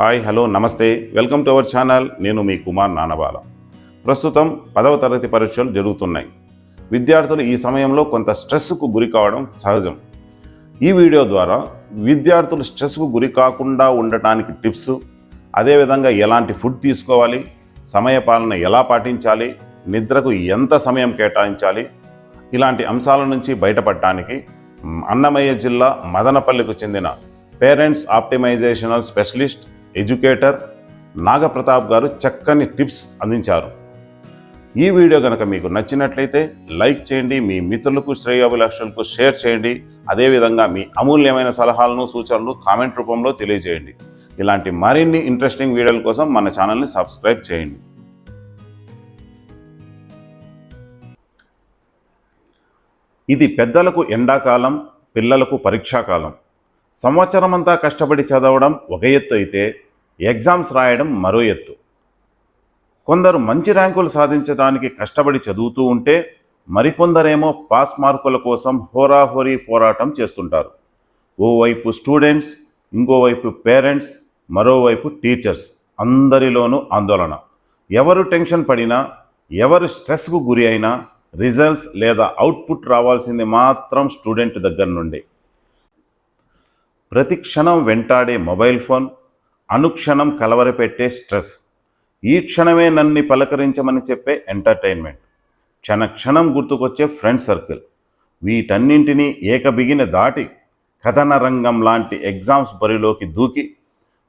Hi hello నమస్తే. Welcome to our channel. నేను మీ కుమార్ నానబాల. ప్రస్తుతం పదవ తరగతి పరీక్షలు జరుగుతున్నాయి. విద్యార్థులు ఈ సమయంలో కొంత స్ట్రెస్కు గురి కావడం సహజం. ఈ వీడియో ద్వారా విద్యార్థులు స్ట్రెస్కు గురి కాకుండా ఉండటానికి టిప్స్ అదేవిధంగా ఎలాంటి ఫుడ్ తీసుకోవాలి సమయపాలన ఎలా పాటించాలి నిద్రకు ఎంత సమయం కేటాయించాలి ఇలాంటి అంశాల నుంచి బయటపడటానికి అన్నమయ్య జిల్లా మదనపల్లికి చెందిన parents optimisational specialist educator Nagaprathap గారు చక్కని టిప్స్ అందించారు. ఈ వీడియో కనుక మీకు నచ్చినట్లయితే లైక్ చేయండి మీ మిత్రులకు శ్రేయోభిలాషులకు షేర్ చేయండి. అదేవిధంగా మీ అమూల్యమైన సలహాలను సూచనలు కామెంట్ రూపంలో తెలియజేయండి. ఇలాంటి మరిన్ని ఇంట్రెస్టింగ్ వీడియోల కోసం మన ఛానల్ని సబ్స్క్రైబ్ చేయండి. ఇది పెద్దలకు ఎండాకాలం పిల్లలకు పరీక్షాకాలం. సంవత్సరమంతా కష్టపడి చదవడం ఒక ఎత్తు అయితే ఎగ్జామ్స్ రాయడం మరో ఎత్తు. కొందరు మంచి ర్యాంకులు సాధించడానికి కష్టపడి చదువుతూ ఉంటే మరికొందరేమో పాస్ మార్కుల కోసం హోరాహోరీ పోరాటం చేస్తుంటారు. ఓవైపు స్టూడెంట్స్ ఇంకోవైపు పేరెంట్స్ మరోవైపు టీచర్స్. అందరిలోనూ ఆందోళన. ఎవరు టెన్షన్ పడినా ఎవరు స్ట్రెస్కు గురి అయినా రిజల్ట్స్ లేదా అవుట్పుట్ రావాల్సింది మాత్రం స్టూడెంట్ దగ్గర నుండి. ప్రతి క్షణం వెంటాడే మొబైల్ ఫోన్ అనుక్షణం కలవరపెట్టే స్ట్రెస్. ఈ క్షణమే నన్ను పలకరించమని చెప్పే ఎంటర్టైన్మెంట్. క్షణ క్షణం గుర్తుకొచ్చే ఫ్రెండ్ సర్కిల్. వీటన్నింటినీ ఏకబిగిన దాటి కథన రంగం లాంటి ఎగ్జామ్స్ బరిలోకి దూకి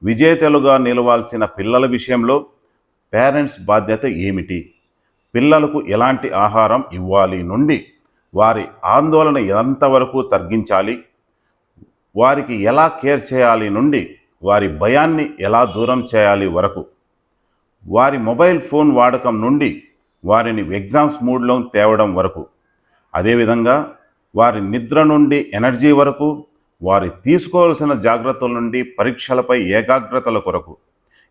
విజేతలుగా నిలవాల్సిన పిల్లల విషయంలో పేరెంట్స్ బాధ్యత ఏమిటి? పిల్లలకు ఎలాంటి ఆహారం ఇవ్వాలి నుండి వారి ఆందోళన ఎంతవరకు తగ్గించాలి? వారికి ఎలా కేర్ చేయాలి నుండి వారి భయాన్ని ఎలా దూరం చేయాలి వరకు. వారి మొబైల్ ఫోన్ వాడకం నుండి వారిని ఎగ్జామ్స్ మూడ్లో తేవడం వరకు. అదేవిధంగా వారి నిద్ర నుండి ఎనర్జీ వరకు వారి తీసుకోవాల్సిన జాగ్రత్తల నుండి పరీక్షలపై ఏకాగ్రతల కొరకు.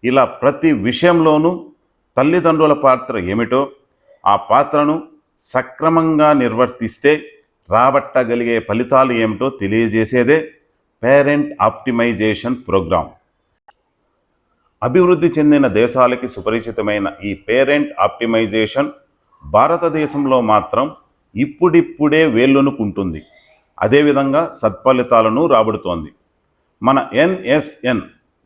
ఇలా ప్రతి విషయంలోనూ తల్లిదండ్రుల పాత్ర ఏమిటో ఆ పాత్రను సక్రమంగా నిర్వర్తిస్తే రాబట్టగలిగే ఫలితాలు ఏమిటో తెలియజేసేదే పేరెంట్ ఆప్టిమైజేషన్ ప్రోగ్రాం. అభివృద్ధి చెందిన దేశాలకి సుపరిచితమైన ఈ పేరెంట్ ఆప్టిమైజేషన్ భారతదేశంలో మాత్రం ఇప్పుడిప్పుడే వేళ్ళునుకుంటుంది. అదేవిధంగా సత్ఫలితాలను రాబడుతోంది. మన ఎన్ఎస్ఎన్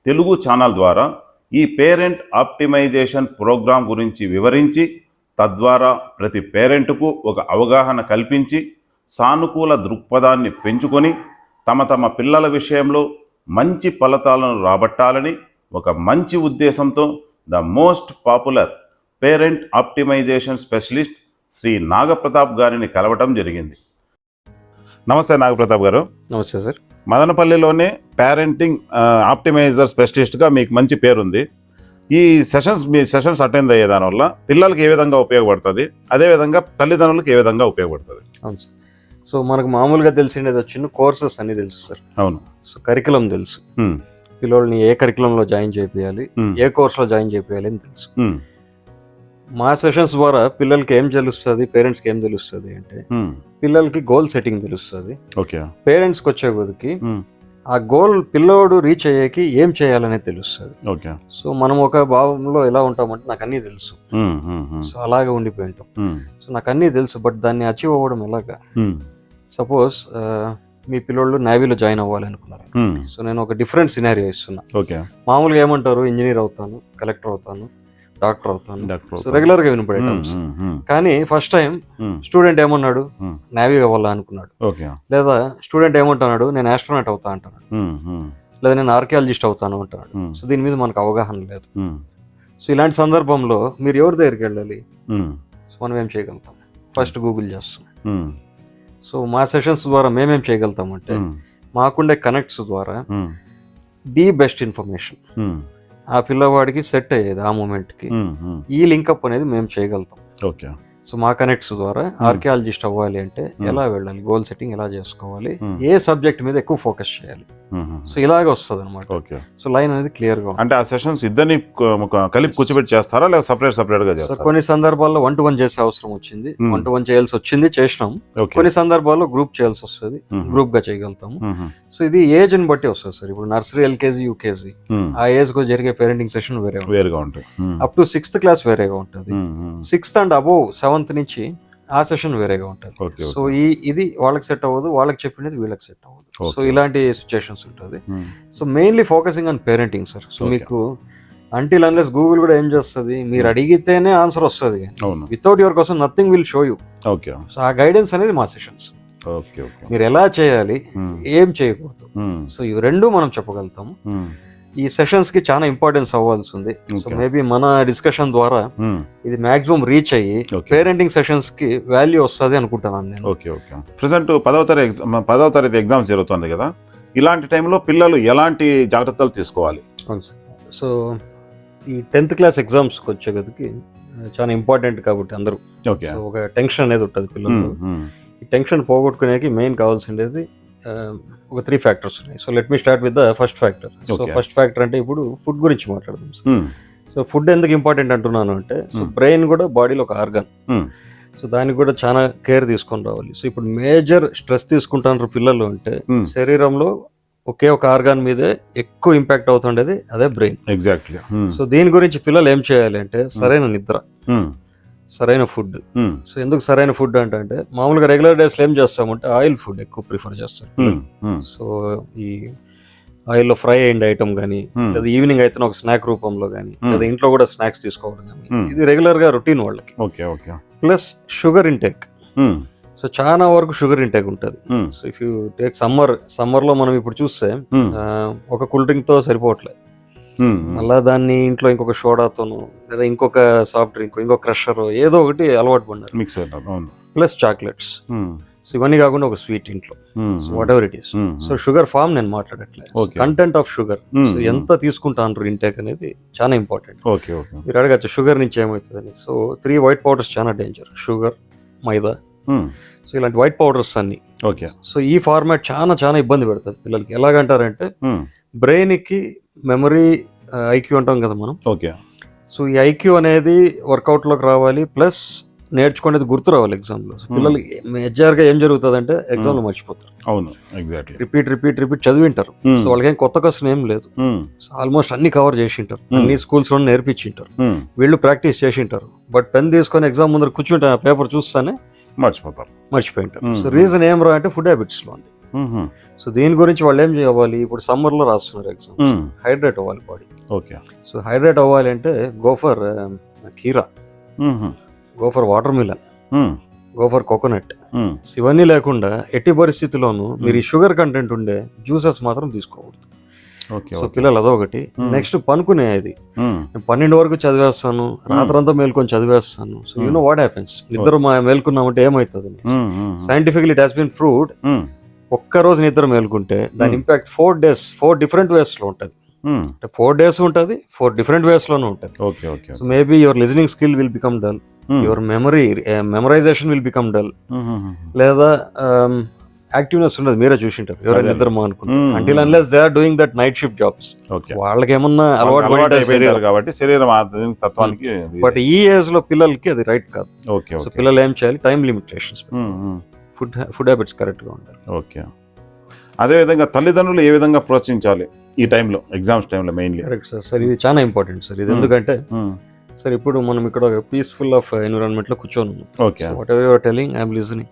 తెలుగు ఛానల్ ద్వారా ఈ పేరెంట్ ఆప్టిమైజేషన్ ప్రోగ్రాం గురించి వివరించి తద్వారా ప్రతి పేరెంట్కు ఒక అవగాహన కల్పించి సానుకూల దృక్పథాన్ని పెంచుకొని తమ తమ పిల్లల విషయంలో మంచి ఫలితాలను రాబట్టాలని ఒక మంచి ఉద్దేశంతో the most popular parent optimisation specialist Shri Nagapratap గారిని కలవటం జరిగింది. నమస్తే నాగప్రతాప్ గారు. నమస్తే సార్. మదనపల్లిలోనే పేరెంటింగ్ ఆప్టిమైజర్ స్పెషలిస్ట్గా మీకు మంచి పేరుంది. ఈ సెషన్స్ మీ సెషన్స్ అటెండ్ అయ్యే దానివల్ల పిల్లలకి ఏ విధంగా ఉపయోగపడుతుంది? అదేవిధంగా తల్లిదండ్రులకు ఏ విధంగా ఉపయోగపడుతుంది? అవును సార్. సో మనకు మామూలుగా తెలిసిండేది వచ్చిన కోర్సెస్ అన్ని తెలుసు సార్. అవును. సో కరికులం తెలుసు. పిల్లోల్ని ఏ కరికులంలో జాయిన్ చేయాలి ఏ కోర్సులో జాయిన్ చేయాలి అని తెలుసు. మా సెషన్స్ ద్వారా పిల్లలకి ఏం తెలుస్తుంది పేరెంట్స్కి ఏం తెలుస్తుంది అంటే పిల్లలకి గోల్ సెట్టింగ్ తెలుస్తుంది. ఓకే. పేరెంట్స్కి వచ్చే కొద్దికి ఆ గోల్ పిల్లోడు రీచ్ అయ్యేకి ఏం చేయాలనేది తెలుస్తుంది. ఓకే. సో మనం ఒక భావంలో ఎలా ఉంటామంటే నాకు అన్నీ తెలుసు. సో అలాగే ఉండిపోయి ఉంటాం. సో నాకు అన్నీ తెలుసు బట్ దాన్ని అచీవ్ అవ్వడం ఎలాగా? సపోజ్ మీ పిల్లోళ్ళు నేవీలో జాయిన్ అవ్వాలి అనుకున్నారు ఉమ్, సో నేను ఒక డిఫరెంట్ సినారియో ఇస్తున్నా. ఓకే మామూలుగా ఏమంటారు? ఇంజనీర్ అవుతాను కలెక్టర్ అవుతాను డాక్టర్ అవుతాను. డాక్టర్ సో రెగ్యులర్గా వినపడే టర్మ్స్ ఉమ్, ఉమ్, కానీ ఫస్ట్ టైం స్టూడెంట్ ఏమన్నాడు? Hmm. నేవీ అవ్వాలా అనుకున్నాడు ఓకే లేదా స్టూడెంట్ ఏమంటున్నాడు? నేను ఆస్ట్రోనాట్ అవుతా అంటున్నాడు. లేదా నేను ఆర్కియాలజిస్ట్ అవుతాను అంటున్నాడు. సో దీని మీద మనకు అవగాహన లేదు. సో ఇలాంటి సందర్భంలో మీరు ఎవరి దగ్గరికి వెళ్ళాలి? సో మనం ఏం చేయగలుగుతాం? ఫస్ట్ గూగుల్ చేస్తాం. సో మా సెషన్స్ ద్వారా మేమేం చేయగలుగుతాం అంటే ఉమ్, మాకుండే కనెక్ట్స్ ద్వారా um, the best information. Um, ఆ పిల్లవాడికి సెట్ అయ్యేది ఆ మూమెంట్కి. ఈ లింకప్ అనేది మేము చేయగలుగుతాం. ఓకే సో మా కనెక్ట్స్ ద్వారా ఆర్కియాలజిస్ట్ అవ్వాలి అంటే Hmm. ఎలా వెళ్ళాలి గోల్ సెట్టింగ్ ఎలా చేసుకోవాలి Hmm. ఏ సబ్జెక్ట్ మీద ఎక్కువ ఫోకస్ చేయాలి. సో ఇలాగే వస్తుంది అనమాట ఓకే సో లైన్ అనేది క్లియర్గా ఉంటుంది అంటే ఆ సెషన్స్ ఇద్దరిని కలిపి కూర్చోబెట్టి చేస్తారా లేదా సపరేట్ సపరేట్గా చేస్తారా? కొన్ని సందర్భాల్లో వన్ టు వన్ చేసే అవసరం వచ్చింది. Hmm. వన్ టు వన్ చేయాల్సి వచ్చింది చేసినాం. కొన్ని సందర్భాల్లో గ్రూప్ చేయాల్సి వస్తుంది. గ్రూప్గా చేయగలుగుతాము. సో ఇది ఏజ్ని బట్టి వస్తుంది సార్ ఇప్పుడు నర్సరీ ఎల్కేజీ యూకేజీ. ఆ ఏజ్కు జరిగే పేరెంటింగ్ సెషన్ వేరే ఉంటుంది. వేరుగా hmm. Up to sixth class వేరేగా ఉంటుంది. సిక్స్త్ అండ్ అబోవ్ సెవెంత్ నుంచి ఆ సెషన్ వేరేగా ఉంటుంది. సో ఈ ఇది వాళ్ళకి సెట్ అవ్వదు వాళ్ళకి చెప్పినది వీళ్ళకి సెట్ అవ్వదు. సో. ఇలాంటి సిచ్యుయేషన్స్ ఉంటుంది. మ్మ్. So mainly focusing on parenting sir so. మీకు అంటిల్ అన్లెస్ గూగుల్ కూడా ఏం చేస్తుంది మీరు అడిగితేనే ఆన్సర్ వస్తుంది. వితౌట్ యువర్ కోసం nothing will show you okay so ఆ గైడెన్స్ అనేది మా సెషన్స్ మీరు ఎలా చేయాలి మ్మ్. ఏం చేయకూడదు. సో ఇవి రెండు మనం చెప్పగలుగుతాము. ఈ సెషన్స్కి చాలా ఇంపార్టెన్స్ అవ్వాల్సి ఉంది సో. మేబీ మన డిస్కషన్ ద్వారా మ్మ్. ఇది మాక్సిమం రీచ్ అయ్యి పేరెంటింగ్ సెషన్స్కి వాల్యూ వస్తుంది అనుకుంటున్నాను నేను. ఓకే ఓకే ప్రజెంట్ పదవ తరగతి పదవ తరగతి ఎగ్జామ్స్ జరుగుతుంది కదా? ఇలాంటి టైంలో పిల్లలు ఎలాంటి జాగ్రత్తలు తీసుకోవాలి? సో ఈ టెన్త్ క్లాస్ ఎగ్జామ్స్కి వచ్చేగదికి ఆ, చాలా ఇంపార్టెంట్ కాబట్టి అందరూ. ఒక టెన్షన్ అనేది ఉంటుంది పిల్లలు మ్మ్. మ్మ్. ఈ టెన్షన్ పోగొట్టుకునేకి మెయిన్ కావాల్సిండేది ఒక త్రీ ఫ్యాక్టర్స్ ఉన్నాయి so let me start with the first factor so. First factor అంటే ఇప్పుడు ఫుడ్ గురించి మాట్లాడదాం. సో ఫుడ్ ఎందుకు ఇంపార్టెంట్ అంటున్నాను అంటే సో Hmm. బ్రెయిన్ కూడా బాడీలో ఒక ఆర్గన్ Hmm. సో దానికి కూడా చాలా కేర్ తీసుకొని రావాలి సో ఇప్పుడు మేజర్ స్ట్రెస్ తీసుకుంటారు పిల్లలు అంటే Hmm. శరీరంలో ఒకే ఒక ఆర్గాన్ మీదే ఎక్కువ ఇంపాక్ట్ అవుతుండేది అదే బ్రెయిన్ ఎగ్జాక్ట్లీ. సో దీని గురించి పిల్లలు ఏం చేయాలి అంటే సరైన నిద్ర. సరైన ఫుడ్. సో ఎందుకు సరైన ఫుడ్ అంటే మామూలుగా రెగ్యులర్ డేస్లో ఏం చేస్తామంటే ఆయిల్ ఫుడ్ ఎక్కువ ప్రిఫర్. మ్మ్. సో ఈ ఆయిల్లో ఫ్రై అయిన ఐటమ్ కానీ. లేదా ఈవినింగ్ అయితే ఒక స్నాక్ రూపంలో కానీ. లేదా ఇంట్లో కూడా స్నాక్స్ తీసుకోవడం కానీ. ఇది రెగ్యులర్గా రొటీన్ వాళ్ళకి okay okay plus sugar intake. So చాలా వరకు షుగర్ ఇంటేక్ ఉంటుంది. So if you take summer సమ్మర్లో మనం ఇప్పుడు చూస్తే ఒక కూల్ డ్రింక్తో సరిపోవట్లేదు. మళ్ళా దాన్ని ఇంట్లో ఇంకొక సోడాతోను లేదా ఇంకొక సాఫ్ట్ డ్రింక్ ఇంకొక క్రషర్ ఏదో ఒకటి అలవాటు పడినారు. మిక్స్ అవును. Plus chocolates. సో ఇవన్నీ కాకుండా ఒక స్వీట్ ఇంట్లో. So whatever it is. So sugar form నేను మాట్లాడట్లేదు. Content of sugar. సో ఎంత తీసుకుంటాను ఇంటేక్ అనేది చాలా ఇంపార్టెంట్ ఓకే ఓకే మీరు అడగచ్చు షుగర్ నుంచి ఏమవుతుందని. సో త్రీ వైట్ పౌడర్స్ చాలా డేంజర్ షుగర్ మైదా. సో ఇలాంటి వైట్ పౌడర్స్ అన్ని. ఓకే సో ఈ ఫార్మాట్ చాలా చాలా ఇబ్బంది పెడుతుంది పిల్లలకి. ఎలాగంటారంటే. బ్రెయిన్కి మెమరీ ఐక్యూ అంటాం కదా మనం. ఓకే. సో ఈ ఐక్యూ అనేది వర్కౌట్లోకి రావాలి ప్లస్ నేర్చుకునేది గుర్తు రావాలి ఎగ్జామ్లో. సో పిల్లలకి మెజర్గా ఏం జరుగుతుంది అంటే ఎగ్జామ్లో మర్చిపోతారు. అవును ఎగ్జాక్ట్లీ రిపీట్ రిపీట్ రిపీట్ చదివింటారు. మ్మ్. సో వాళ్ళకి ఏం కొత్త క్వశ్చన్ ఏం లేదు. ఆల్మోస్ట్ అన్ని కవర్ చేసింటారు. Hmm. అన్ని స్కూల్స్లో నేర్పించింటారు. వీళ్ళు ప్రాక్టీస్ చేసింటారు. బట్ పెన్ తీసుకొని ఎగ్జామ్ ముందర కూర్చుంటే ఆ పేపర్ చూస్తానే మర్చిపోతారు. మర్చిపోయింటారు. Hmm. సో రీజన్ ఏం రా అంటే ఫుడ్ హ్యాబిట్స్లో ఉంది. సో దీని గురించి వాళ్ళు ఏం చేయాలి? ఇప్పుడు సమ్మర్లో రాస్తున్నారు ఎగ్జామ్స్ మ్మ్. హైడ్రేట్ అవ్వాలి బాడీ ఓకే. సో హైడ్రేట్ అవ్వాలి అంటే గోఫర్ కీరా. Go for watermelon. Go for coconut ఇవన్నీ లేకుండా ఎట్టి పరిస్థితిలోనూ మీరు ఈ షుగర్ కంటెంట్ ఉండే జ్యూసెస్ మాత్రం తీసుకోకూడదు. ఓకే సో పిల్లలు అదొకటి. నెక్స్ట్ మ్మ్. నేను పన్నెండు వరకు చదివేస్తాను రాత్రంతా మేల్కొని చదివేస్తాను. So you know what happens నిద్ర మా మేల్కున్నామంటే ఏమవుతుంది. Scientifically it has been proved మ్మ్. ఒక్క రోజు నిద్ర మేల్కుంటే దాని. Impact four days four different వేస్లో ఉంటుంది. అంటే ఫోర్ డేస్ ఉంటుంది ఫోర్ డిఫరెంట్ వేస్లోనే ఉంటుంది okay okay so maybe your listening skill will become dull. Your memory memorization will become dull. లేదా యాక్టివ్నెస్ ఉండదు మీరే చూసింటారు ఎవరైనా. నిద్ర మానుకుంటారు Hmm. Until unless they are doing that night shift jobs వాళ్ళకి ఏమన్నా అలవాటు కాబట్టి శరీరం తత్వానికి బట్ ఈ ఏజ్లో పిల్లలకి అది రైట్ కాదు ఓకే సో పిల్లలు ఏం చేయాలి time limitations. Food food habits కరెక్ట్గా ఉండాలి. ఓకే. అదేవిధంగా తల్లిదండ్రులు ఏ విధంగా ప్రోత్సహించాలి ఈ టైంలో ఎగ్జామ్స్ టైంలో మెయిన్లీ? Correct sir. సార్ ఇది చాలా ఇంపార్టెంట్ సార్. ఇది. ఎందుకంటే సార్ ఇప్పుడు మనం ఇక్కడ పీస్ఫుల్ ఆఫ్ ఎన్విరాన్మెంట్లో కూర్చొని ఉన్నాం. Okay. Whatever your telling I'm listening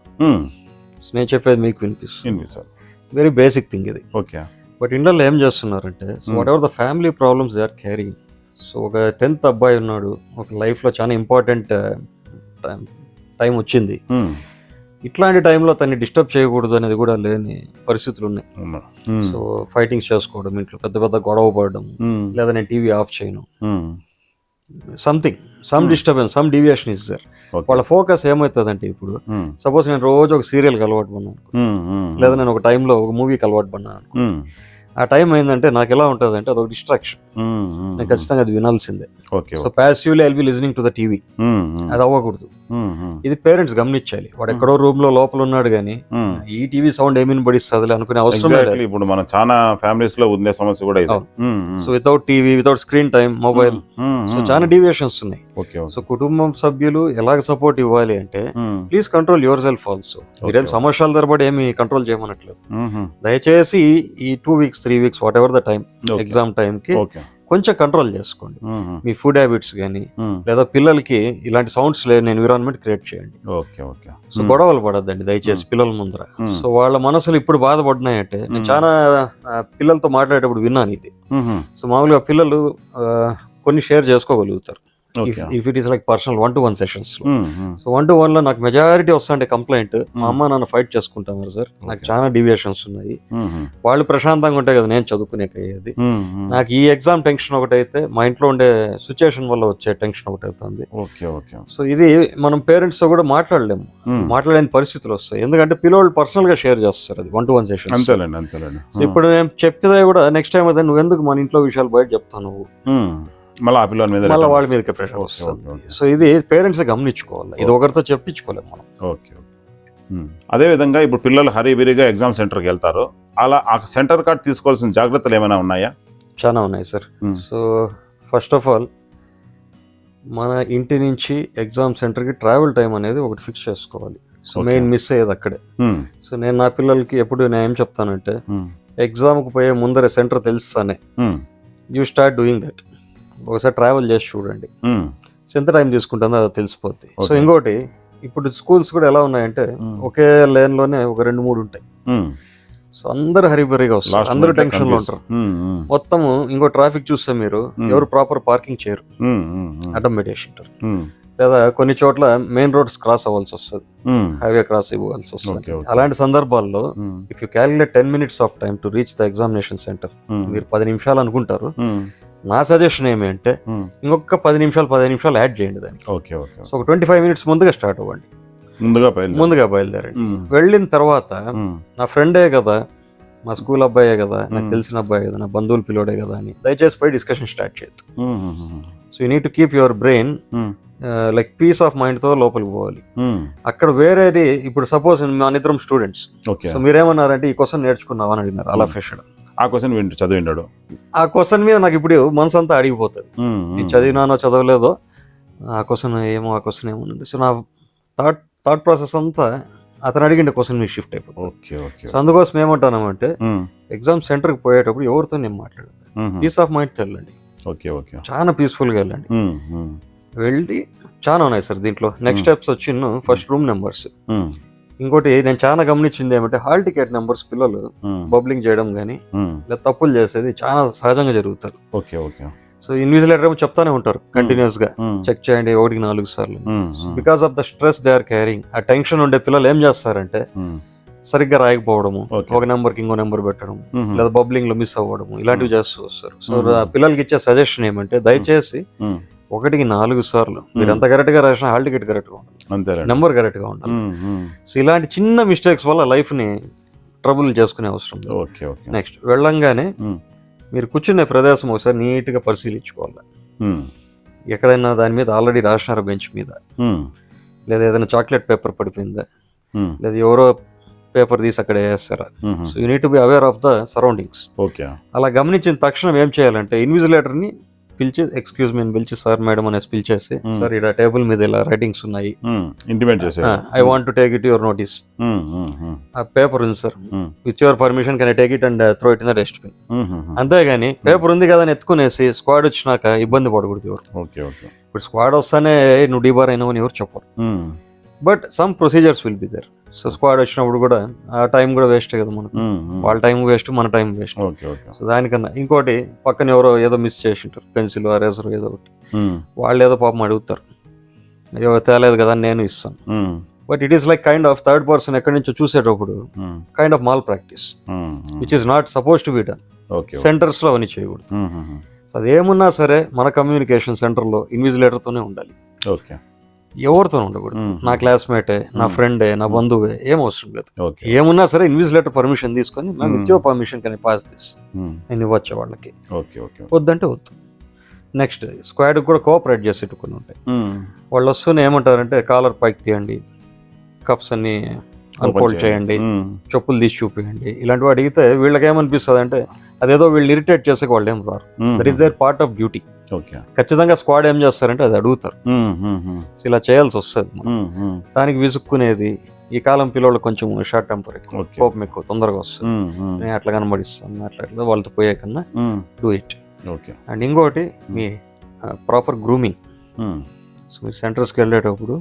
నేను చెప్పేది మీకు వినిపిస్తుంది. సార్. వెరీ బేసిక్ థింగ్ ఇది. ఓకే. బట్ ఇండియాలో ఏం చేస్తున్నారంటే so. Whatever the family problems they are carrying so ఒక టెన్త్ అబ్బాయి ఉన్నాడు ఒక లైఫ్లో చాలా ఇంపార్టెంట్ టైం వచ్చింది. ఇట్లాంటి టైంలో తన్ని డిస్టర్బ్ చేయకూడదు అనేది కూడా లేని పరిస్థితులు ఉన్నాయి సో ఫైటింగ్స్ చేసుకోవడం ఇంట్లో పెద్ద పెద్ద గొడవ పడడం లేదా నేను టీవీ ఆఫ్ చేయను. Something some. Disturbance some deviation is sir వాళ్ళ ఫోకస్ ఏమవుతుందంటే ఇప్పుడు సపోజ్ నేను రోజు ఒక సీరియల్కి అలవాటు పడినాను లేదా నేను ఒక టైంలో ఒక మూవీకి అలవాటు పడినాను ఆ టైం ఏంటంటే నాకు ఎలా ఉంటుంది అంటే అదొక డిస్ట్రాక్షన్. నేను ఖచ్చితంగా అది వినాల్సిందే. So passively I'll be listening to the TV అది అవ్వకూడదు. ఇది పేరెంట్స్ గమనించాలి. వాడు ఎక్కడో రూమ్లో లోపల ఉన్నాడు కానీ. ఈ టీవీ సౌండ్ ఏమీ పడిస్తుంది అనుకునే అవసరం ఇప్పుడు మన చాలా ఫ్యామిలీస్లో ఉండే సమస్య కూడా ఇది. So without TV without screen time mobile so చాలా డీవియేషన్స్ ఉన్నాయి. సో కుటుంబం సభ్యులు ఎలాగ సపోర్ట్ ఇవ్వాలి అంటే please control yourself also మీరేం. సంవత్సరాల తరబడి ఏమి కంట్రోల్ చేయమనట్లేదు. దయచేసి ఈ two weeks three weeks whatever the time. Exam టైంకి ఓకే కొంచెం కంట్రోల్ చేసుకోండి. మీ ఫుడ్ హ్యాబిట్స్ కానీ లేదా పిల్లలకి ఇలాంటి సౌండ్స్ లేని ఎన్విరాన్మెంట్ క్రియేట్ చేయండి. Okay okay. సో గొడవలు పడద్దండి దయచేసి పిల్లల ముందర. సో వాళ్ళ మనసులు ఇప్పుడు బాధపడినాయంటే నేను. చాలా పిల్లలతో మాట్లాడేటప్పుడు విన్నాను ఇది. సో మామూలుగా పిల్లలు కొన్ని షేర్ చేసుకోగలుగుతారు. If it is like personal one to one sessions so one to వన్లో నాకు మెజారిటీ వస్తుంటే కంప్లైంట్ మా అమ్మ నాన్న ఫైట్ చేసుకుంటాను సార్. నాకు. చాలా డీవియేషన్స్ ఉన్నాయి. ఉమ్, ఉమ్, వాళ్ళు ప్రశాంతంగా ఉంటే కదా నేను చదువుకునేకి అయ్యేది నాకు ఈ ఎగ్జామ్ టెన్షన్ ఒకటైతే మా ఇంట్లో ఉండే సిచ్యుయేషన్ వల్ల వచ్చే టెన్షన్ ఒకటి అవుతుంది ఓకే ఓకే సో ఇది మనం పేరెంట్స్తో కూడా మాట్లాడలేము. మాట్లాడలేని పరిస్థితులు వస్తాయి. ఎందుకంటే పిల్లలు పర్సనల్గా షేర్ చేస్తారు అది one to one session so ఇప్పుడు నేను చెప్పేదే కూడా నెక్స్ట్ టైం అదే నువ్వు ఎందుకు మన ఇంట్లో విషయాలు బయట ఉమ్, మళ్ళీ ఆ పిల్లల మీద మళ్ళీ వాళ్ళ మీదకి ప్రెషర్ వస్తుంది. సో ఇది పేరెంట్స్ గమనించుకోవాలి. ఇది ఒకరితో చెప్పించుకోలేము మనం. Okay um. అదేవిధంగా ఇప్పుడు పిల్లలు హరీబిరిగా ఎగ్జామ్ సెంటర్కి వెళ్తారు. అలా ఆ సెంటర్ కార్డ్ తీసుకోవాల్సిన జాగ్రత్తలు ఏమైనా ఉన్నాయా? చాలా ఉన్నాయి sir Hmm. So first of all మన ఇంటి నుంచి ఎగ్జామ్ సెంటర్కి ట్రావెల్ టైం అనేది ఒకటి ఫిక్స్ చేసుకోవాలి. సో. మెయిన్ మిస్ అయ్యేది అక్కడే. సో నేను నా పిల్లలకి ఎప్పుడు నేను ఏం చెప్తానంటే ఎగ్జామ్కి పోయే ముందర సెంటర్ తెలుస్తానే. యూ స్టార్ట్ డూయింగ్ దట్ ఒకసారి ట్రావెల్ చేసి చూడండి. సో ఎంత టైం తీసుకుంటుందో అది తెలిసిపోద్ది. సో. ఇంకోటి ఇప్పుడు స్కూల్స్ కూడా ఎలా ఉన్నాయంటే. ఒకే lane లోనే ఒక రెండు మూడు ఉంటాయి. సో అందరు హరిబరిగా వస్తారు. అందరూ టెన్షన్లో. ఉంటారు. మొత్తము ఇంకో ట్రాఫిక్ చూస్తే మీరు. ఎవరు ప్రాపర్ పార్కింగ్ చేయరు. అడ్డం పెట్టేసి ఉంటారు లేదా కొన్ని చోట్ల మెయిన్ రోడ్స్ క్రాస్ అవ్వాల్సి వస్తుంది. హైవే క్రాస్ ఇవ్వాల్సి వస్తుంది. అలాంటి సందర్భాల్లో if you calculate ten minutes of time to reach the examination center మీరు పది నిమిషాలు అనుకుంటారు. నా సజెషన్ ఏమి అంటే ఉమ్. ఇంకొక పది నిమిషాలు పదిహేను నిమిషాలు యాడ్ చేయండి దానికి. ఓకే ఓకే సో ఒక ట్వంటీ ఫైవ్ మినిట్స్ ముందుగా స్టార్ట్ అవ్వండి. ముందుగా ముందుగా బయలుదేరండి. ఉమ్, వెళ్ళిన తర్వాత ఉమ్, నా ఫ్రెండే కదా మా స్కూల్ అబ్బాయే కదా నాకు Hmm. తెలిసిన అబ్బాయి కదా నా బంధువులు పిల్లోడే కదా అని దయచేసి పోయి డిస్కషన్ స్టార్ట్ చేయొద్దు. ఉమ్, so you need to keep your brain like peace of మైండ్తో లోపలికి పోవాలి. అక్కడ వేరేది ఇప్పుడు సపోజ్ మన ఇద్దరం స్టూడెంట్స్ ఓకే సో మీరేమన్నారంటే ఈ క్వశ్చన్ నేర్చుకున్నావు? అని అడిగినారు. అలా ఫ్రెషడ్ ఆ క్వశ్చన్ వింటు చదివిండాడు ఆ క్వశ్చన్ మీద నాకు ఇప్పుడు మనసు అంతా అడిగిపోతుంది నేను చదివినానో చదవలేదో ఆ క్వశ్చన్ ఏమో ఆ క్వశ్చన్ ఏమో సో నా థాట్ థాట్ ప్రాసెస్ అంతా అతను అడిగిన క్వశ్చన్ మీకు షిఫ్ట్ అయిపోతుంది. Okay okay. సో అందుకోసం ఏమంటానంటే ఎగ్జామ్ సెంటర్కి పోయేటప్పుడు ఎవరితో నేను మాట్లాడదు పీస్ ఆఫ్ మైండ్ వెళ్ళండి ఓకే ఓకే. చాలా పీస్ఫుల్గా వెళ్ళండి. వెళ్ళి చాలా ఉన్నాయి సార్ దీంట్లో. నెక్స్ట్. స్టెప్స్ వచ్చి ఫస్ట్ రూమ్ నెంబర్స్ ఇంకోటి నేను చాలా గమనించింది ఏమంటే హాల్ టికెట్ నెంబర్స్ పిల్లలు ఉమ్, బబ్లింగ్ చేయడం కానీ ఉమ్, లేదా తప్పులు చేసేది చాలా సహజంగా జరుగుతుంది ఓకే ఓకే. సో ఇన్విజిలేటర్ ఏమో చెప్తానే ఉంటారు కంటిన్యూస్గా చెక్ చేయండి ఒకటికి నాలుగు సార్లు. Because of the stress they are carrying ఆ టెన్షన్ ఉండే పిల్లలు ఏం చేస్తారంటే సరిగ్గా రాయకపోవడము. ఒక నెంబర్కి ఇంకో నెంబర్ పెట్టడం లేదా బబ్లింగ్లో మిస్ అవ్వడము ఇలాంటివి చేస్తూ వస్తారు. So Hmm. పిల్లలకి ఇచ్చే సజెషన్ ఏమంటే దయచేసి ఒకటికి నాలుగు సార్లు. మీరు ఎంత కరెక్ట్గా రాసినా హాల్ టికెట్ కరెక్ట్గా ఉండాలి. అంతేలేండి నెంబర్ కరెక్ట్గా ఉండాలి సో ఇలాంటి చిన్న మిస్టేక్స్ వల్ల లైఫ్ని ట్రబుల్ చేసుకునే అవసరం ఓకే ఓకే. నెక్స్ట్ వెళ్ళంగానే మీరు కూర్చునే ప్రదేశం ఒకసారి నీట్గా పరిశీలించుకోవాలి ఎక్కడైనా దాని మీద ఆల్రెడీ రాసినారు బెంచ్ మీద. లేదా ఏదైనా చాక్లెట్ పేపర్ పడిపోయిందా? లేదా ఎవరో పేపర్ తీసి అక్కడ వేస్తారా so you need to be aware of the surroundings okay. అలా గమనించిన తక్షణం ఏం చేయాలంటే ఇన్విజిలేటర్ని పిలిచి ఎక్స్క్యూజ్ మీ పిలిచి సార్ మేడం అనేసి పిలిచేసి Hmm. సార్ ఇక్కడ టేబుల్ మీద ఇలా రైటింగ్స్ ఉన్నాయి. ఇంటిమేట్ చేసే I want to take it your notice ఆ పేపర్ ఉంది sir with your permission can I take it and throw it in the um, um, అంతేగాని పేపర్ ఉంది కదా అని ఎత్తుకునేసి స్క్వాడ్ వచ్చినాక ఇబ్బంది పడకూడదు ఎవరు. ఓకే ఓకే ఇప్పుడు స్క్వాడ్ వస్తానే "ఏయ్, నువ్వు డీబార్ అయినావు అని ఎవరు చెప్పరు. ఉమ్, but some procedures will be there. So squad వచ్చినప్పుడు కూడా ఆ టైం కూడా వేస్ట్ కదా మనకు. వాళ్ళ టైం వేస్ట్ మన టైం వేస్ట్. సో దానికన్నా ఇంకోటి పక్కన ఎవరో ఏదో మిస్ చేసి ఉంటారు పెన్సిల్ అరేజర్ ఏదో ఒకటి. వాళ్ళు ఏదో పాపం అడుగుతారు. అయ్యో తేలేదు కదా అని నేను ఇస్తాను. But it is like kind of third person ఎక్కడి నుంచో చూసేటప్పుడు kind of malpractice which is not suppose to be done. సెంటర్స్లో అవన్నీ చేయకూడదు. సో అదేమున్నా సరే మన కమ్యూనికేషన్ సెంటర్లో ఇన్విజిలేటర్తోనే ఉండాలి. ఓకే. ఎవరితో ఉండకూడదు. నా క్లాస్మేటే నా. ఫ్రెండే నా బంధువే ఏం అవసరం లేదు. ఏమున్నా సరే ఇన్విజిలేటర్ పర్మిషన్ తీసుకొని మేము. యువర్ పర్మిషన్ కానీ పాస్ ఉమ్, నేను ఇవ్వచ్చు వాళ్ళకి? వద్దంటే వద్దు. నెక్స్ట్ స్క్వాడ్కి కూడా కోఆపరేట్ చేసేట్టు కొన్ని ఉంటాయి. వాళ్ళు వస్తూనే ఏమంటారంటే కాలర్ పైకి తీయండి కఫ్స్ అన్ని అన్ఫోల్డ్ చేయండి. చెప్పులు తీసి చూపించండి ఇలాంటివి అడిగితే వీళ్ళకి ఏమనిపిస్తుంది అంటే అదేదో వీళ్ళు ఇరిటేట్ చేసే వాళ్ళు ఏం రారు. That is their part of duty. ఖచ్చితంగా స్క్వాడ్ ఏం చేస్తారంటే అది అడుగుతారు. సో ఇలా చేయాల్సి వస్తుంది. దానికి విసుక్కునేది ఈ కాలం పిల్లలు కొంచెం షార్ట్ టెంపర్ ఎక్కువ ఓకే. కోపం ఎక్కువ తొందరగా వస్తుంది. నేను అట్లా కనబడిస్తాను అట్లా అట్లా వాళ్ళతో పోయే కన్నా. డూ ఇట్ ఓకే అండ్ ఇంకోటి మీ ప్రాపర్ గ్రూమింగ్. సో మీరు సెంటర్స్కి వెళ్ళేటప్పుడు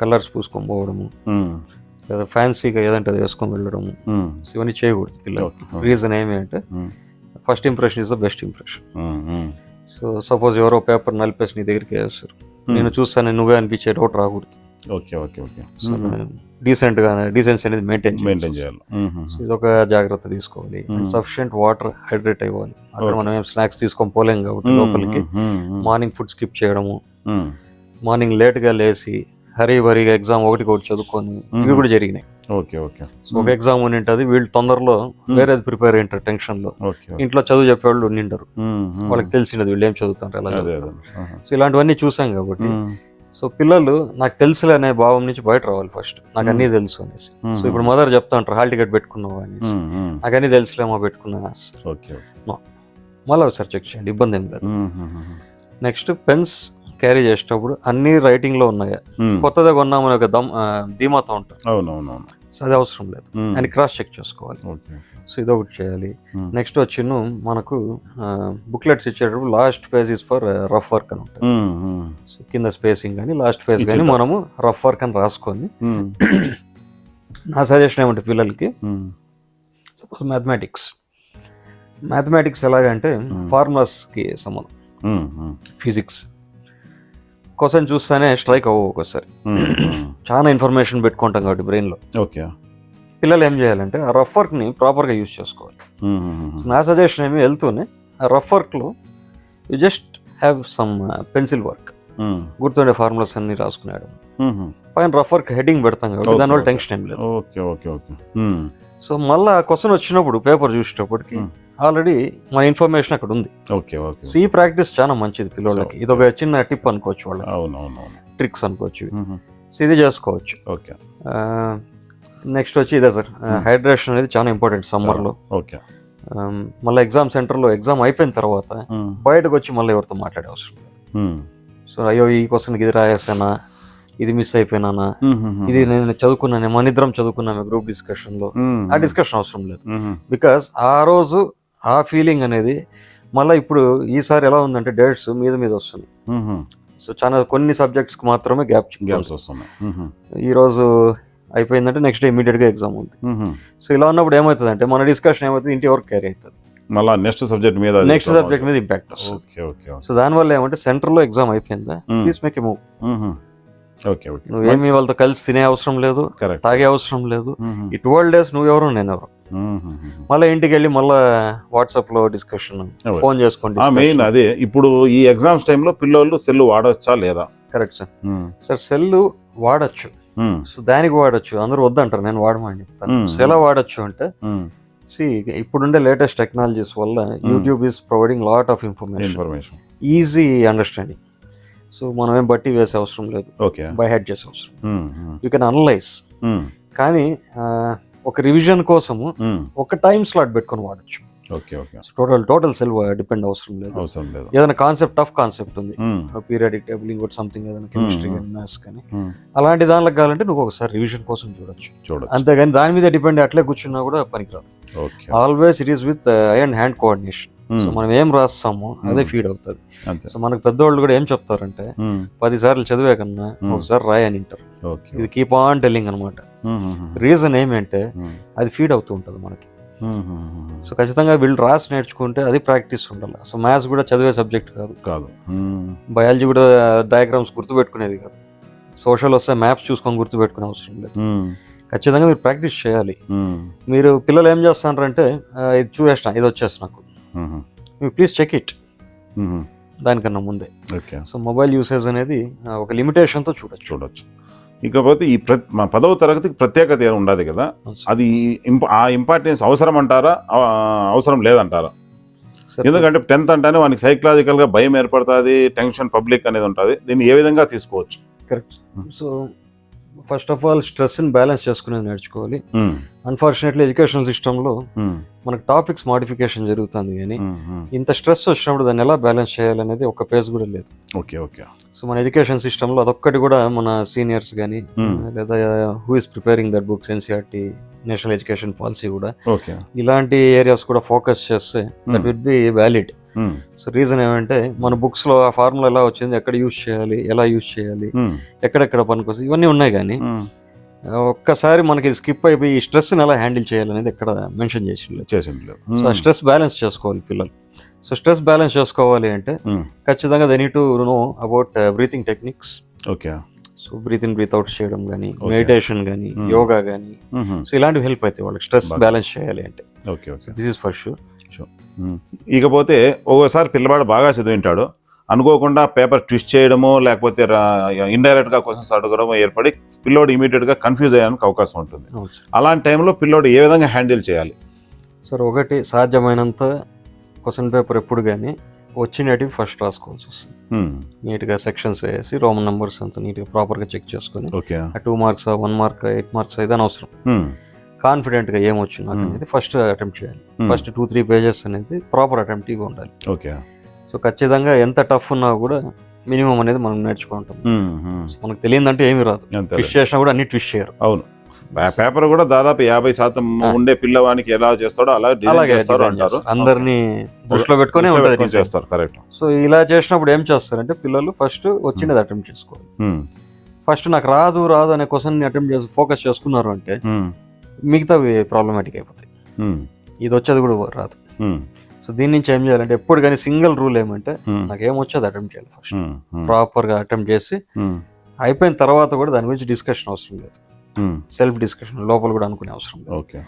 కలర్స్ పూసుకొని పోవడము. లేదా ఫ్యాన్సీగా ఏదంటే అది వేసుకొని వెళ్ళడము. సో ఇవన్నీ చేయకూడదు పిల్లలు. రీజన్ ఏమి అంటే. First impression is the best impression. So suppose ఎవరో పేపర్ నలిపేసి నీ దగ్గరికి వేస్తారు Hmm. నేను చూస్తాను నువ్వే అనిపించే డౌట్ రాకూడదు ఓకే ఓకే ఓకే సో డీసెంట్గా డీసెన్సీ అనేది మెయింటైన్ మెయింటైన్ చేయాలి ఉమ్. సో ఇది ఒక జాగ్రత్త తీసుకోవాలి Hmm. సఫిషియెంట్ వాటర్ హైడ్రేట్ అవ్వాలి అక్కడ. మనం ఏం స్నాక్స్ తీసుకొని పోలేం కాబట్టి లోపలికి మార్నింగ్ ఫుడ్ స్కిప్ చేయడము. మార్నింగ్ లేట్గా లేచి హరీ వరీగా ఎగ్జామ్ ఒకటి ఒకటి చదువుకొని ఇవి Hmm. కూడా జరిగినాయి ఓకే ఓకే. సో ఒక ఎగ్జామ్ ఉండింటది వీళ్ళు తొందరలో వేరేది ప్రిపేర్ అయ్యింటారు టెన్షన్లో. ఓకే ఇంట్లో చదువు చెప్పేవాళ్ళు ఉండింటారు. ఉమ్, ఉమ్. వాళ్ళకి తెలిసినది వీళ్ళు ఏం చదువుతారు ఎలా చదువుతారు. సో ఇలాంటివన్నీ చూసాం కాబట్టి. సో పిల్లలు నాకు తెలుసులే అనే భావం నుంచి బయట రావాలి ఫస్ట్ నాకు అన్నీ తెలుసు అనేసి. సో ఇప్పుడు మదర్ చెప్తా ఉంటారు హాల్ టికెట్ పెట్టుకున్నావు అనేసి. నాకు అన్నీ తెలుసులేమో పెట్టుకున్నా ఓకే మళ్ళీ ఒకసారి చెక్ చేయండి ఇబ్బంది ఏం లేదు. నెక్స్ట్ పెన్స్ క్యారీ చేసేటప్పుడు అన్ని రైటింగ్లో ఉన్నాయా ఉమ్. కొత్తగా కొన్నామని ఒక దమ్ ధీమాతో ఉంటాం అవునవునవును సో అది అవసరం లేదు. అని క్రాస్ చెక్ చేసుకోవాలి సో ఇది ఒకటి చేయాలి. నెక్స్ట్ వచ్చి మనకు బుక్లెట్స్ ఇచ్చేటప్పుడు last page is for rough work అని ఉంటుంది. సో కింద స్పేసింగ్ కానీ లాస్ట్ పేజ్ కానీ. మనము రఫ్ వర్క్ అని రాసుకొని నా సజెషన్ ఏమంటే పిల్లలకి. సపోజ్ మ్యాథమెటిక్స్ మ్యాథమెటిక్స్ ఎలాగంటే ఫార్ములాస్కి సంబంధం. ఫిజిక్స్ క్వశ్చన్ చూస్తేనే స్ట్రైక్ అవ్వవు ఉమ్, ఉమ్. చాలా ఇన్ఫర్మేషన్ పెట్టుకుంటాం కాబట్టి బ్రెయిన్లో ఓకే పిల్లలు ఏం చేయాలంటే ఆ రఫ్ వర్క్ని ప్రాపర్గా యూజ్ చేసుకోవాలి ఉమ్, ఉమ్. నా సజెషన్ ఏమి వెళ్తూనే ఆ రఫ్ వర్క్లో you just have some pencil work గుర్తుండే ఫార్ములాస్ అన్ని రాసుకున్నాడు. పైన రఫ్ వర్క్ హెడ్డింగ్ పెడతాం కాబట్టి దానివల్ల. టెన్షన్ ఏం లేదు ఓకే ఓకే సో మళ్ళీ ఆ క్వశ్చన్ వచ్చినప్పుడు పేపర్ చూసేటప్పటికి Hmm. ఆల్రెడీ మన ఇన్ఫర్మేషన్ అక్కడ ఉంది. ఓకే ఓకే సో ఈ ప్రాక్టీస్ చాలా మంచిది పిల్లలకి ఇది ఒక చిన్న టిప్ అనుకోవచ్చు వాళ్ళకి. అవునవునవును. ట్రిక్స్ అనుకోవచ్చు. సో ఇది చేసుకోవచ్చు. ఓకే. నెక్స్ట్ వచ్చి ఇదే సార్. హైడ్రేషన్ అనేది చాలా ఇంపార్టెంట్ సమ్మర్లో. ఓకే. మళ్ళీ ఎగ్జామ్ సెంటర్లో ఎగ్జామ్ అయిపోయిన తర్వాత బయటకు వచ్చి మళ్ళీ ఎవరితో మాట్లాడే అవసరం లేదు. సో అయ్యో ఈ క్వశ్చన్కి ఇది రాయేసానా ఇది మిస్ అయిపోయినానా. ఇది నేను చదువుకున్నాను మన ఇద్దరం చదువుకున్నాము గ్రూప్ డిస్కషన్లో ఉమ్, ఆ డిస్కషన్ అవసరం లేదు. బికాస్ ఆ రోజు ఆ ఫీలింగ్ అనేది మళ్ళీ ఇప్పుడు ఈసారి ఎలా ఉందంటే డేట్స్ మీద మీద ఉమ్. సో చాలా కొన్ని సబ్జెక్ట్స్కి మాత్రమే గ్యాప్ గ్యాప్స్ వస్తున్నాయి. ఉమ్, ఉమ్. ఈ రోజు అయిపోయిందంటే నెక్స్ట్ డే ఇమీడియట్గా ఎగ్జామ్ ఉంది. సో ఇలా ఉన్నప్పుడు ఏమవుతుంది అంటే మన డిస్కషన్ ఏమవుతుంది? ఇంటి వరకు క్యారీ అవుతుంది. మళ్ళా నెక్స్ట్ సబ్జెక్ట్ మీద నెక్స్ట్ సబ్జెక్ట్ మీద ఇంపాక్ట్ వస్తుంది. సో దానివల్ల ఏమంటే సెంటర్లో ఎగ్జామ్ అయిపోయిందా. Please make move um, um. Okay okay నువ్వేమి వాళ్ళతో కలిసి తినే అవసరం లేదు తాగే అవసరం లేదు. ఈ ట్వెల్వ్ డేస్ నువ్వెవరు నేను మళ్ళీ ఇంటికి వెళ్ళి మళ్ళీ వాట్సాప్లో డిస్కషన్. ఫోన్ చేసుకోండి మెయిన్ అదే. ఇప్పుడు ఈ ఎగ్జామ్స్ టైంలో పిల్లోళ్ళు సెల్ వాడవచ్చా లేదా? Correct sir. సార్ సెల్ వాడచ్చు. సో దానికి వాడచ్చు. అందరూ వద్దంటారు నేను వాడమని చెప్తాను. సో ఎలా వాడచ్చు అంటే. సి ఇప్పుడుండే లేటెస్ట్ టెక్నాలజీస్ వల్ల YouTube is providing lot of information. Easy understanding. So మనం ఏం బట్టి వేసే అవసరం లేదు. ఓకే. బై హెడ్ చేసే అవసరం. You can analyse. కానీ ఒక రివిజన్ కోసము ఉమ్. ఒక టైం స్లాట్ పెట్టుకొని వాడచ్చు. టోటల్ టోటల్ సెల్ డిపెండ్ అవసరం లేదు. అవసరం లేదు. ఏదైనా కాన్సెప్ట్ టఫ్ కాన్సెప్ట్ ఉంది. పీరియాడిక్ టేబుల్ ఇంకోటి సంథింగ్ ఏదైనా కెమిస్ట్రీ Hmm. కానీ మ్యాథ్స్ కానీ. అలాంటి దానిలో కావాలంటే నువ్వు ఒకసారి రివిజన్ కోసం చూడొచ్చు. చూడొచ్చు. అంతేగాని దాని మీద డిపెండ్ అట్లే కూర్చున్నా కూడా పనికిరాదు. Okay always it is with eye and hand coordination so um, మనం ఏం రాస్తామో అదే Hmm. ఫీడ్ అవుతుంది. అంతే. సో మనకు పెద్దవాళ్ళు కూడా ఏం చెప్తారంటే ఉమ్, పది సార్లు చదివే కన్నా Hmm. ఒకసారి రాయి అని అంటారు ఓకే ఇది కీప్ ఆన్ టెల్లింగ్ అనమాట రీజన్ ఏమంటే అది ఫీడ్ అవుతూ ఉంటుంది మనకి. సో ఖచ్చితంగా వీళ్ళు రాసి నేర్చుకుంటే అది ప్రాక్టీస్ ఉండాలి. సో మ్యాథ్స్ కూడా చదివే సబ్జెక్ట్ కాదు. కాదు. బయాలజీ కూడా డయాగ్రామ్స్ గుర్తుపెట్టుకునేది కాదు. సోషల్ వస్తే మ్యాప్స్ చూసుకొని గుర్తుపెట్టుకునే అవసరం లేదు. ఖచ్చితంగా మీరు ప్రాక్టీస్ చేయాలి. మీరు పిల్లలు ఏం చేస్తారంటే "ఆ, ఇది చూసేసిన ఇది వచ్చేసి నాకు. Please check it. దానికన్నా ముందే. ఓకే. సో మొబైల్ యూసేజ్ అనేది ఒక లిమిటేషన్తో చూడొచ్చు. చూడొచ్చు. ఇకపోతే ఈ ప్ర మా పదవ తరగతికి ప్రత్యేకత ఉండదు కదా? అది ఆ ఇంపార్టెన్స్ అవసరం అంటారా? అవసరం లేదంటారా. ఎందుకంటే టెన్త్ అంటేనే వానికి సైకలాజికల్గా భయం ఏర్పడుతుంది టెన్షన్ పబ్లిక్ అనేది ఉంటుంది. దీన్ని ఏ విధంగా తీసుకోవచ్చు? Correct. So first of all స్ట్రెస్ని బ్యాలెన్స్ చేసుకునేది నేర్చుకోవాలి. అన్ఫార్చునేట్లీ ఎడ్యుకేషన్ సిస్టంలో మనకు టాపిక్స్ మాడిఫికేషన్ జరుగుతుంది కానీ ఉమ్, ఉమ్. ఇంత స్ట్రెస్ వచ్చినప్పుడు దాన్ని ఎలా బ్యాలెన్స్ చేయాలనేది ఒక పేజ్ కూడా లేదు. ఓకే ఓకే సో మన ఎడ్యుకేషన్ సిస్టంలో అదొక్కటి కూడా మన సీనియర్స్ కానీ Hmm. లేదా who is preparing that books NCERT national education policy కూడా ఇలాంటి ఏరియాస్ కూడా ఫోకస్ చేస్తే that would be valid so reason ఏమంటే మన బుక్స్లో ఆ ఫార్ములా ఎలా వచ్చింది ఎక్కడ యూజ్ చేయాలి ఎలా యూజ్ చేయాలి ఉమ్, ఎక్కడెక్కడ పనికొస్తుంది ఇవన్నీ ఉన్నాయి కానీ. ఆ, ఒక్కసారి మనకి స్కిప్ అయిపోయి ఈ స్ట్రెస్ని ఎలా హ్యాండిల్ చేయాలనేది ఎక్కడ మెన్షన్ చేసి చేసింది లేదు సో ఆ స్ట్రెస్ బ్యాలెన్స్ చేసుకోవాలి పిల్లలు. సో స్ట్రెస్ బ్యాలెన్స్ చేసుకోవాలి అంటే ఖచ్చితంగా they need to know about breathing techniques okay so breathe in breathe out చేయడం కానీ. మెడిటేషన్ కానీ Hmm. యోగా కానీ. సో ఇలాంటివి హెల్ప్ అవుతాయి వాళ్ళకి. స్ట్రెస్. బ్యాలెన్స్ చేయాలి అంటే. Okay okay this is for sure. ఇకపోతే ఒక్కోసారి పిల్లవాడు బాగా చదివింటాడు. అనుకోకుండా పేపర్ ట్విస్ట్ చేయడమో లేకపోతే ఇండైరెక్ట్గా క్వశ్చన్స్ అడగడమో ఏర్పడి పిల్లోడు ఇమీడియట్గా కన్ఫ్యూజ్ అయ్యడానికి అవకాశం ఉంటుంది. అలాంటి టైంలో పిల్లోడు ఏ విధంగా హ్యాండిల్ చేయాలి? సార్ ఒకటి సాధ్యమైనంత క్వశ్చన్ పేపర్ ఎప్పుడు కానీ వచ్చినటివి ఫస్ట్ రాసుకోవాల్సి వస్తుంది. నీట్గా సెక్షన్స్ వేసి రోమన్ నెంబర్స్ అంతా నీట్గా ప్రాపర్గా చెక్ చేసుకొని two marks one mark eight marks అయితే అనవసరం. ఉమ్, కాన్ఫిడెంట్గా ఏమొచ్చు నాకు. అనేది ఫస్ట్ అటెంప్ట్ చేయాలి. ఫస్ట్ టూ త్రీ పేజెస్ అనేది ప్రాపర్ అటెంప్ట్గా ఉండాలి. ఓకే. సో ఖచ్చితంగా ఎంత టఫ్ ఉన్నా కూడా మినిమం అనేది మనం నేర్చుకుంటాం. మనకు తెలియదంటే ఏమీ రాదు. ట్విస్ట్ చేసినా కూడా అన్ని ట్విస్ట్ చేయరు. అవును. పేపర్ కూడా దాదాపు యాభై శాతం. ఉండే పిల్లవానికి ఎలా చేస్తాడో అలా చేస్తారు అంటారు. అందరినీ దృష్టిలో పెట్టుకునే ఉంటుంది. చేస్తారు. కరెక్ట్. సో ఇలా చేసినప్పుడు ఏం చేస్తారంటే పిల్లలు ఫస్ట్ వచ్చినది అటెంప్ట్ చేసుకోవాలి. ఫస్ట్ నాకు రాదు రాదు అనే క్వశ్చన్ అటెంప్ట్ చేసి ఫోకస్ చేసుకున్నారు అంటే మిగతావి ప్రాబ్లమాటిక్ అయిపోతాయి. ఇది వచ్చేది కూడా రాదు. సో దీని నుంచి ఏం చేయాలంటే ఎప్పుడు కానీ సింగిల్ రూల్ ఏమంటే నాకు ఏం వచ్చేది అటెంప్ట్ చేయాలి ఫస్ట్ ప్రాపర్గా అటెంప్ట్ చేసి అయిపోయిన తర్వాత కూడా దాని గురించి డిస్కషన్ అవసరం లేదు. సెల్ఫ్ డిస్కషన్ లోపల కూడా అనుకునే అవసరం లేదు. Okay.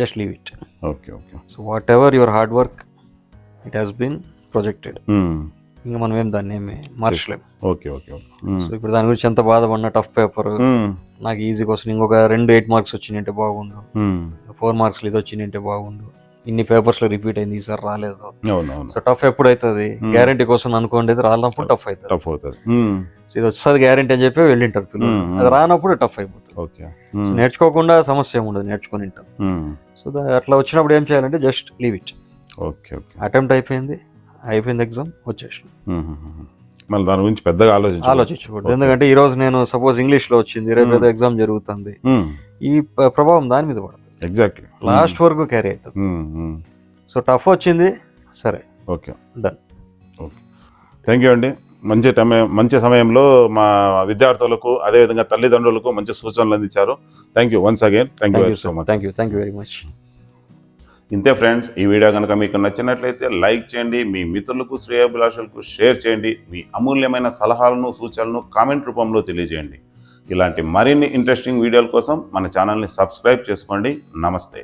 Just leave it okay okay. So whatever your hard work it has been projected ఇంకా మనం ఏం దాన్ని ఏమి మార్చలేము. ఓకే ఓకే సో ఇప్పుడు దాని గురించి ఎంత బాధపడినా టఫ్ పేపర్ నాకు ఈజీ కోసం ఇంకొక రెండు ఎయిట్ మార్క్స్ వచ్చినాయంటే బాగుండు. ఫోర్ మార్క్స్ ఇది వచ్చినాయంటే బాగుండు. ఇన్ని పేపర్స్లో రిపీట్ అయింది ఈసారి రాలేదు. సో టఫ్ ఎప్పుడు అవుతుంది. గ్యారంటీ కోసం అనుకోండి రానప్పుడు టఫ్ అవుతుంది. టఫ్ అవుతుంది. సో ఇది వస్తుంది గ్యారంటీ అని చెప్పి వెళ్ళింటారు పిల్లలు. అది రానప్పుడు టఫ్ అయిపోతుంది. నేర్చుకోకుండా సమస్య ఏమి ఉండదు నేర్చుకొని ఉంటాం. సో అట్లా వచ్చినప్పుడు ఏం చేయాలంటే just leave it okay attempt అయిపోయింది. అయిపోయింది ఎగ్జామ్ వచ్చేసిన. మళ్ళీ దాని గురించి పెద్దగా ఆలోచించాలి ఆలోచించకూడదు. ఎందుకంటే ఈ రోజు నేను సపోజ్ ఇంగ్లీష్లో వచ్చింది రేపు. ఏదో ఎగ్జామ్ జరుగుతుంది. ఈ ప్రభావం దాని మీద పడుతుంది. ఎగ్జాక్ట్లీ లాస్ట్ వరకు క్యారీ అవుతుంది. సో టఫ్ వచ్చింది సరే. Okay. Done. Okay. Thank you అండి. మంచి సమయం మంచి సమయంలో మా విద్యార్థులకు అదేవిధంగా తల్లిదండ్రులకు మంచి సూచనలు అందించారు. Thank you once again thank you so much thank you thank you very much ఇంతే ఫ్రెండ్స్ ఈ వీడియో కనుక మీకు నచ్చినట్లయితే లైక్ చేయండి మీ మిత్రులకు శ్రేయాభిలాషులకు షేర్ చేయండి మీ అమూల్యమైన సలహాలను సూచనలను కామెంట్ రూపంలో తెలియజేయండి. ఇలాంటి మరిన్ని ఇంట్రెస్టింగ్ వీడియోల కోసం మన ఛానల్ని సబ్స్క్రైబ్ చేసుకోండి. నమస్తే.